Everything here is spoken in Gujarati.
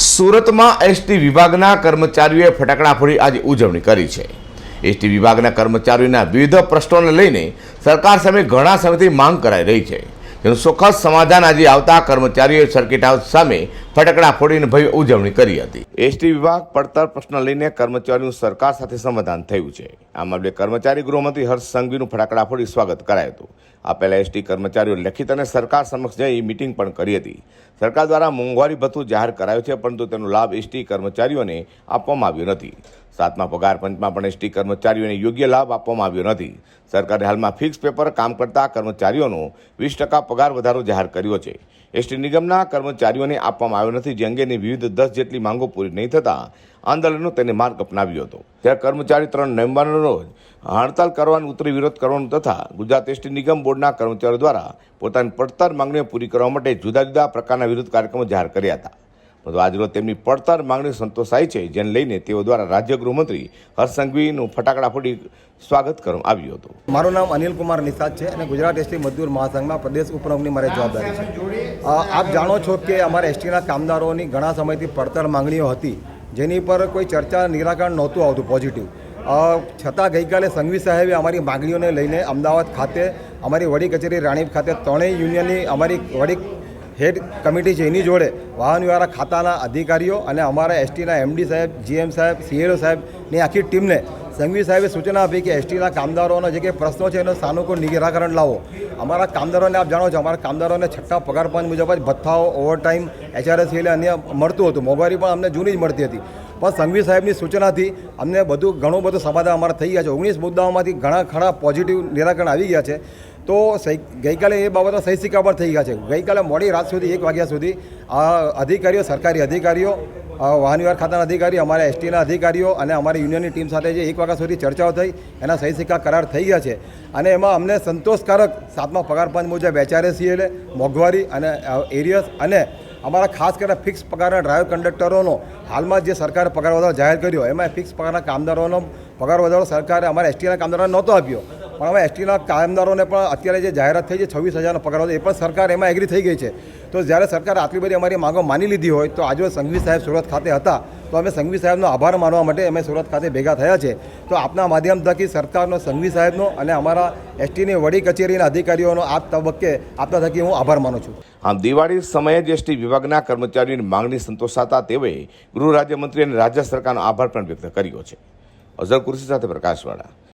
સુરતમાં એસટી વિભાગના કર્મચારીઓએ ફટાકડા ફોડી આજે ઉજવણી કરી છે. એસટી વિભાગના કર્મચારીઓના વિવિધ પ્રશ્નોને લઈને સરકાર સામે ઘણા સમયથી માંગ કરાઈ રહી છે. જેનું ચોક્કસ સમાધાન આજે આવતા કર્મચારીઓએ સર્કિટ હાઉસ સામે ફટાકડા ફોડીને ભવ્ય ઉજવણી કરી હતી. એસટી વિભાગ પડતર પ્રશ્ન લઈને કર્મચારીનું સરકાર સાથે સમાધાન થયું છે. આ મામલે કર્મચારી ગૃહમંત્રી હર્ષ સંઘવીનું ફટાકડા ફોડી સ્વાગત કરાયું હતું. આ પહેલા એસટી કર્મચારીઓ લેખિત અને સરકાર સમક્ષ જઈ મિટિંગ પણ કરી હતી. સરકાર દ્વારા મોંઘવારી ભથ્થું જાહેર કરાયું છે, પરંતુ તેનો લાભ એસટી કર્મચારીઓને આપવામાં આવ્યો નથી. સાતમા પગાર પંચમાં પણ એસટી કર્મચારીઓને યોગ્ય લાભ આપવામાં આવ્યો નથી. સરકારે હાલમાં ફિક્સ પેપર કામ કરતા કર્મચારીઓનો વીસ ટકા પગાર વધારો જાહેર કર્યો છે. એસટી નિગમના કર્મચારીઓને આપવામાં આવ્યો નથી, જે અંગેની વિવિધ દસ જેટલી માંગો પૂરી નહીં થતાં આંદોલનનો તેને માર્ગ અપનાવ્યો હતો. ત્યારે કર્મચારી ત્રણ નવેમ્બરના રોજ હડતાલ કરવાનો ઉતરી વિરોધ કરવાનો તથા ગુજરાત એસટી નિગમ બોર્ડના કર્મચારીઓ દ્વારા પોતાની પડતર માંગણીઓ પૂરી કરવા માટે જુદા જુદા પ્રકારના વિરોધ કાર્યક્રમો જાહેર કર્યા હતા. પરંતુ આજરોજ તેમની પડતર માંગણી સંતોષાઈ છે, જેને લઈને તેઓ દ્વારા રાજ્ય ગૃહમંત્રી હર્ષ સંઘવીનું ફટાકડા ફૂટી સ્વાગત કરવામાં આવ્યું હતું. મારું નામ અનિલ કુમાર નિષાદ છે અને ગુજરાત એસટી મજદૂર મહાસંઘમાં પ્રદેશ ઉપપ્રમુખની મારી જવાબદારી છે. આપ જાણો છો કે અમારા એસટીના કામદારોની ઘણા સમયથી પડતર માંગણીઓ હતી, જેની પર કોઈ ચર્ચા નિરાકરણ નહોતું આવતું પોઝિટિવ છતાં ગઈકાલે સંઘવી સાહેબે અમારી માંગણીઓને લઈને અમદાવાદ ખાતે અમારી વડી કચેરી રાણીપ ખાતે ત્રણેય યુનિયનની અમારી વડી હેડ કમિટી છે, એની જોડે વાહન વ્યવહાર ખાતાના અધિકારીઓ અને અમારા એસટીના એમડી સાહેબ, જીએમ સાહેબ, સીએલઓ સાહેબની આખી ટીમને સંઘવી સાહેબે સૂચના આપી કે એસટીના કામદારોના જે કંઈ પ્રશ્નો છે, એનો સાનુકૂળ નિરાકરણ લાવો. અમારા કામદારોને આપ જાણો છો, અમારા કામદારોને છઠ્ઠા પગાર પંચ મુજબ જ ભથ્થાઓ ઓવરટાઈમ એચઆરએસસીએલ અન્ય મળતું હતું. મોંઘવારી પણ અમને જૂની જ મળતી હતી. પણ સંઘવી સાહેબની સૂચનાથી અમને બધું ઘણું બધું સમાધાન અમારા થઈ ગયા છે. ઓગણીસ મુદ્દાઓમાંથી ઘણા ખરા પોઝિટિવ નિરાકરણ આવી ગયા છે. તો ગઈકાલે એ બાબતો સહી સિક્કા થઈ ગયા છે. ગઈકાલે મોડી રાત સુધી, એક વાગ્યા સુધી, આ અધિકારીઓ, સરકારી અધિકારીઓ વાહન વ્યવહાર ખાતાના અધિકારીઓ, અમારા એસટીના અધિકારીઓ અને અમારી યુનિયનની ટીમ સાથે જે એક વાગ્યા સુધી ચર્ચાઓ થઈ, એના સહી સિક્કા કરાર થઈ ગયા છે. અને એમાં અમને સંતોષકારક સાતમા પગાર પંચ મુજબ એચઆરએસીએલે મોંઘવારી અને એરિયસ અને અમારા ખાસ કરીને ફિક્સ પગારના ડ્રાઈવર કંડક્ટરોનો હાલમાં જે સરકારે પગાર વધારો જાહેર કર્યો, એમાં ફિક્સ પગારના કામદારોનો પગાર વધારો સરકારે અમારા એસટીના કામદારોને નહોતો આપ્યો. પણ હવે એસટીના કામદારોને પણ અત્યારે જે જાહેરાત થઈ છે, છવ્વીસ હજારનો પગાર હતો, એ પણ સરકાર એમાં એગ્રી થઈ ગઈ છે. તો જ્યારે સરકાર આટલી બધી અમારી માંગો માની લીધી હોય, તો આજે સંઘવી સાહેબ સુરત ખાતે હતા, તો અમે સંઘવી સાહેબનો આભાર માનવા માટે અમે સુરત ખાતે ભેગા થયા છે. તો આપના માધ્યમ થકી સરકારનો, સંઘવી સાહેબનો અને અમારા એસટીની વડી કચેરીના અધિકારીઓનો આ તબક્કે આપના થકી હું આભાર માનું છું. આમ દિવાળી સમયે જ એસટી વિભાગના કર્મચારીઓની માંગણી સંતોષાતા તેઓએ ગૃહ રાજ્યમંત્રી અને રાજ્ય સરકારનો આભાર પણ વ્યક્ત કર્યો છે. અઝર કુર્સી સાથે પ્રકાશવાળા